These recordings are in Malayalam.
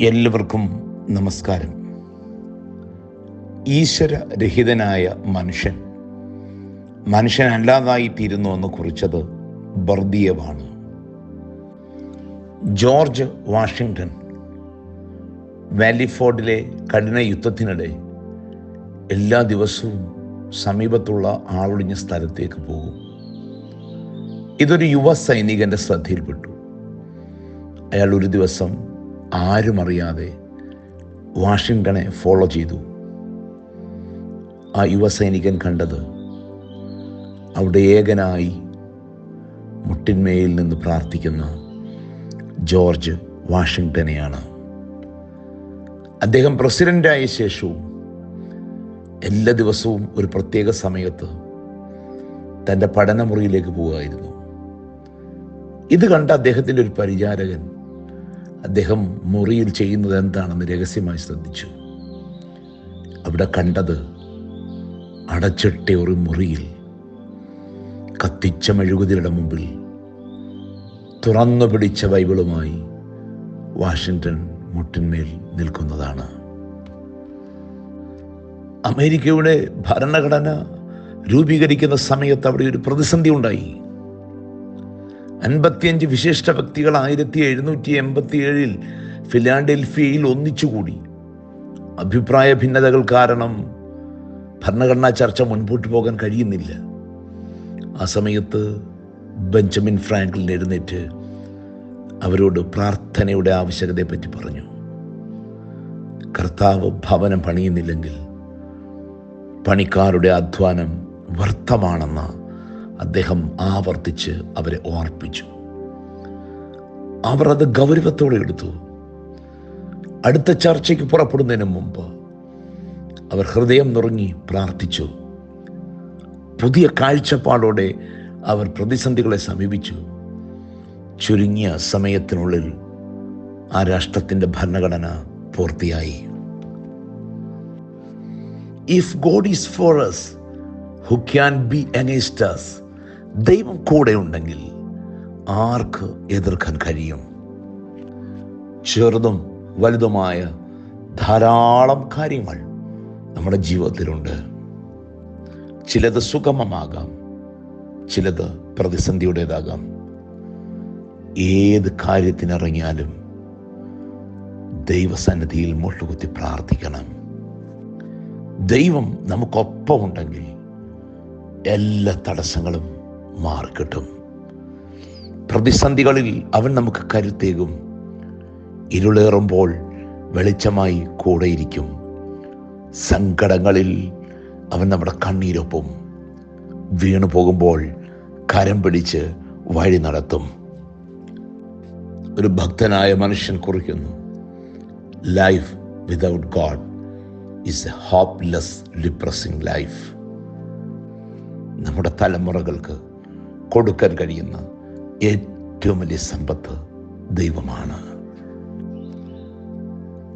എല്ലാവർക്കും നമസ്കാരം. ഈശ്വരരഹിതനായ മനുഷ്യൻ മനുഷ്യനല്ലാതായി തീരുന്നു എന്ന് കുറിച്ചത് ബർദിയവാണ്. ജോർജ് വാഷിങ്ടൺ വാലിഫോർഡിലെ കഠിന യുദ്ധത്തിനിടെ എല്ലാ ദിവസവും സമീപത്തുള്ള ആളൊഴിഞ്ഞ സ്ഥലത്തേക്ക് പോകും. ഇതൊരു യുവ സൈനികന്റെ ശ്രദ്ധയിൽപ്പെട്ടു. അയാൾ ഒരു ദിവസം ആരും അറിയാതെ വാഷിങ്ടണെ ഫോളോ ചെയ്തു. ആ യുവസൈനികൻ കണ്ടത് അവിടെ ഏകനായി മുട്ടിന്മേയിൽ നിന്ന് പ്രാർത്ഥിക്കുന്ന ജോർജ് വാഷിങ്ടനെയാണ് അദ്ദേഹം പ്രസിഡന്റായ ശേഷവും എല്ലാ ദിവസവും ഒരു പ്രത്യേക സമയത്ത് തന്റെ പഠനമുറിയിലേക്ക് പോവുമായിരുന്നു ഇത് കണ്ട അദ്ദേഹത്തിന്റെ ഒരു പരിചാരകൻ അദ്ദേഹം മുറിയിൽ ചെയ്യുന്നത് എന്താണെന്ന് രഹസ്യമായി ശ്രദ്ധിച്ചു. അവിടെ കണ്ടത് അടച്ചിട്ട ഒരു മുറിയിൽ കത്തിച്ച മെഴുകുതിരുടെ മുമ്പിൽ തുറന്നു പിടിച്ച ബൈബിളുമായി വാഷിങ്ടൺ മുട്ടിന്മേൽ നിൽക്കുന്നതാണ്. അമേരിക്കയുടെ ഭരണഘടന രൂപീകരിക്കുന്ന സമയത്ത് അവിടെ ഒരു പ്രതിസന്ധി ഉണ്ടായി. അൻപത്തിയഞ്ച് വിശിഷ്ട വ്യക്തികൾ ആയിരത്തി എഴുന്നൂറ്റി എൺപത്തി ഏഴിൽ ഫിലാഡൽഫിയയിൽ ഒന്നിച്ചുകൂടി. അഭിപ്രായ ഭിന്നതകൾ കാരണം ഭരണഘടനാ ചർച്ച മുൻപോട്ട് പോകാൻ കഴിയുന്നില്ല. ആ സമയത്ത് ബെഞ്ചമിൻ ഫ്രാങ്ക്ലിൻ എഴുന്നേറ്റ് അവരോട് പ്രാർത്ഥനയുടെ ആവശ്യകതയെപ്പറ്റി പറഞ്ഞു. കർത്താവ് ഭവനം പണിയുന്നില്ലെങ്കിൽ പണിക്കാരുടെ അധ്വാനം വ്യർത്ഥമാണെന്ന് അദ്ദേഹം ആവർത്തിച്ച് അവരെ ഓർപ്പിച്ചു. അവർ അത് ഗൗരവത്തോടെ എടുത്തു. അടുത്ത ചർച്ചയ്ക്ക് പുറപ്പെടുന്നതിന് മുമ്പ് അവർ ഹൃദയം നുറങ്ങി പ്രാർത്ഥിച്ചു. പുതിയ കാഴ്ചപ്പാടോടെ അവർ പ്രതിസന്ധികളെ സമീപിച്ചു. ചുരുങ്ങിയ സമയത്തിനുള്ളിൽ ആ രാഷ്ട്രത്തിന്റെ ഭരണഘടന പൂർത്തിയായി. If God is for us who can be against us ദൈവം കൂടെ ഉണ്ടെങ്കിൽ ആർക്ക് എതിർക്കാൻ കഴിയും? ചെറുതും വലുതുമായ ധാരാളം കാര്യങ്ങൾ നമ്മുടെ ജീവിതത്തിലുണ്ട്. ചിലത് സുഗമമാകാം ചിലത് പ്രതിസന്ധിയുടേതാകാം. ഏത് കാര്യത്തിനിറങ്ങിയാലും ദൈവസന്നിധിയിൽ മുട്ടുകുത്തി പ്രാർത്ഥിക്കണം. ദൈവം നമുക്കൊപ്പമുണ്ടെങ്കിൽ എല്ലാ തടസ്സങ്ങളും മാറിക്കിട്ടും. പ്രതിസന്ധികളിൽ അവൻ നമുക്ക് കരുത്തേകും. ഇരുളേറുമ്പോൾ വെളിച്ചമായി കൂടെയിരിക്കും. സങ്കടങ്ങളിൽ അവൻ നമ്മുടെ കണ്ണീരൊപ്പം. വീണു പോകുമ്പോൾ കരം പിടിച്ച് വഴി നടത്തും. ഒരു ഭക്തനായ മനുഷ്യൻ കുറിക്കുന്നു. Life without God is a hopeless depressing life നമ്മുടെ തലമുറകൾക്ക് കൊടുക്കാൻ കഴിയുന്ന ഏറ്റവും വലിയ സമ്പത്ത് ദൈവമാണ്.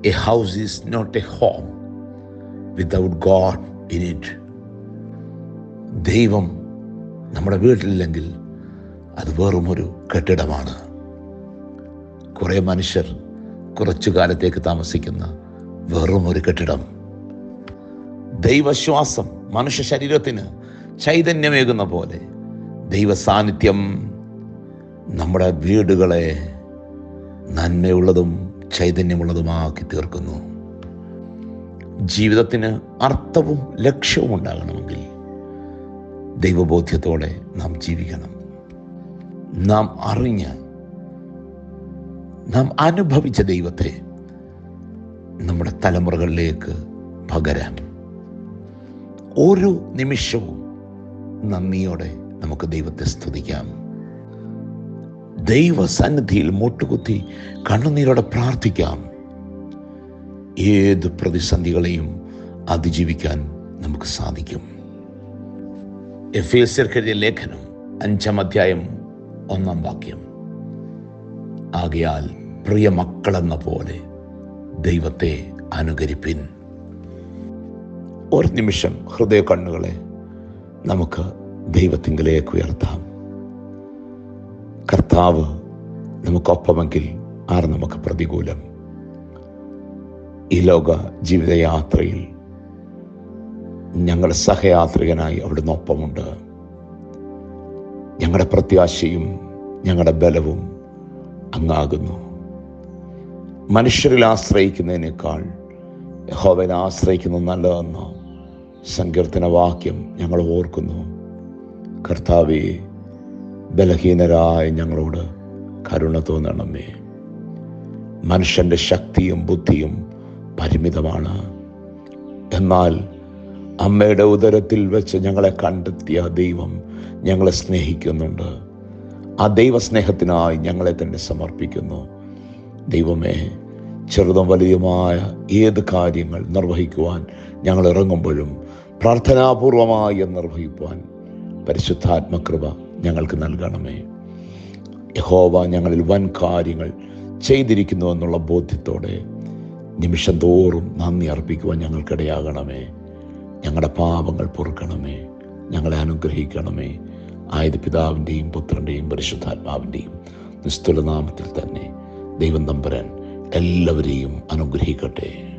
A house is not a home without God in it ദൈവം നമ്മുടെ വീട്ടിലില്ലെങ്കിൽ അത് വെറും ഒരു കെട്ടിടമാണ്. കുറേ മനുഷ്യർ കുറച്ചു കാലത്തേക്ക് താമസിക്കുന്ന വെറും ഒരു കെട്ടിടം. ദൈവശ്വാസം മനുഷ്യ ശരീരത്തിന് ചൈതന്യമേകുന്ന പോലെ ദൈവ സാന്നിധ്യം നമ്മുടെ വീടുകളെ നന്മയുള്ളതും ചൈതന്യമുള്ളതുമാക്കി തീർക്കുന്നു. ജീവിതത്തിന് അർത്ഥവും ലക്ഷ്യവും ഉണ്ടാകണമെങ്കിൽ ദൈവബോധ്യത്തോടെ നാം ജീവിക്കണം. നാം അറിഞ്ഞ് നാം അനുഭവിച്ച ദൈവത്തെ നമ്മുടെ തലമുറകളിലേക്ക് പകരാം ഓരോ നിമിഷവും നന്ദിയോടെ നമുക്ക് ദൈവത്തെ സ്തുതിക്കാം. ദൈവ സന്നിധിയിൽ മുട്ടുകുത്തി കണ്ണുനീരോടെ പ്രാർത്ഥിക്കാം. ഏത് പ്രതിസന്ധികളെയും അതിജീവിക്കാൻ നമുക്ക് സാധിക്കും. എഫ് എസ് ലേഖനം അഞ്ചാം അധ്യായം ഒന്നാം വാക്യം. ആകയാൽ പ്രിയ മക്കളെന്ന പോലെ ദൈവത്തെ അനുകരിപ്പിൻ. ഒരു നിമിഷം ഹൃദയ കണ്ണുകളെ നമുക്ക് ദൈവത്തിങ്കിലേക്ക് ഉയർത്താം. കർത്താവ് നമുക്കൊപ്പമെങ്കിൽ ആർ നമുക്ക് പ്രതികൂലം. ഈ ലോക ജീവിതയാത്രയിൽ ഞങ്ങളുടെ സഹയാത്രികനായി അവിടുന്ന് ഒപ്പമുണ്ട്. ഞങ്ങളുടെ പ്രത്യാശയും ഞങ്ങളുടെ ബലവും അങ്ങാകുന്നു. മനുഷ്യരിൽ ആശ്രയിക്കുന്നതിനേക്കാൾ യഹോവനെ ആശ്രയിക്കുന്നത് നല്ലതെന്ന് സങ്കീർത്തന വാക്യം ഞങ്ങൾ ഓർക്കുന്നു. കർത്താവെ ബലഹീനരായ ഞങ്ങളോട് കരുണ തോന്നണമേ. മനുഷ്യന്റെ ശക്തിയും ബുദ്ധിയും പരിമിതമാണ്. എന്നാൽ അമ്മയുടെ ഉദരത്തിൽ വെച്ച് ഞങ്ങളെ കണ്ടെത്തിയ ദൈവം ഞങ്ങളെ സ്നേഹിക്കുന്നുണ്ട്. ആ ദൈവസ്നേഹത്തിനായി ഞങ്ങളെ തന്നെ സമർപ്പിക്കുന്നു. ദൈവമേ ചെറുതും വലിയതുമായ ഏത് കാര്യങ്ങൾ നിർവഹിക്കുവാൻ ഞങ്ങൾ ഇറങ്ങുമ്പോഴും പ്രാർത്ഥനാപൂർവമായി നിർവഹിക്കുവാൻ പരിശുദ്ധാത്മകൃപ ഞങ്ങൾക്ക് നൽകണമേ. യഹോവ ഞങ്ങളിൽ വൻ കാര്യങ്ങൾ ചെയ്തിരിക്കുന്നു എന്നുള്ള ബോധ്യത്തോടെ നിമിഷം തോറും നന്ദി അർപ്പിക്കുവാൻ ഞങ്ങൾക്കിടയാകണമേ. ഞങ്ങളുടെ പാപങ്ങൾ പൊറുക്കണമേ. ഞങ്ങളെ അനുഗ്രഹിക്കണമേ. ആയത് പിതാവിന്റെയും പുത്രന്റെയും പരിശുദ്ധാത്മാവിന്റെയും നിസ്തുലനാമത്തിൽ തന്നെ ദൈവം തമ്പുരാൻ എല്ലാവരെയും അനുഗ്രഹിക്കട്ടെ.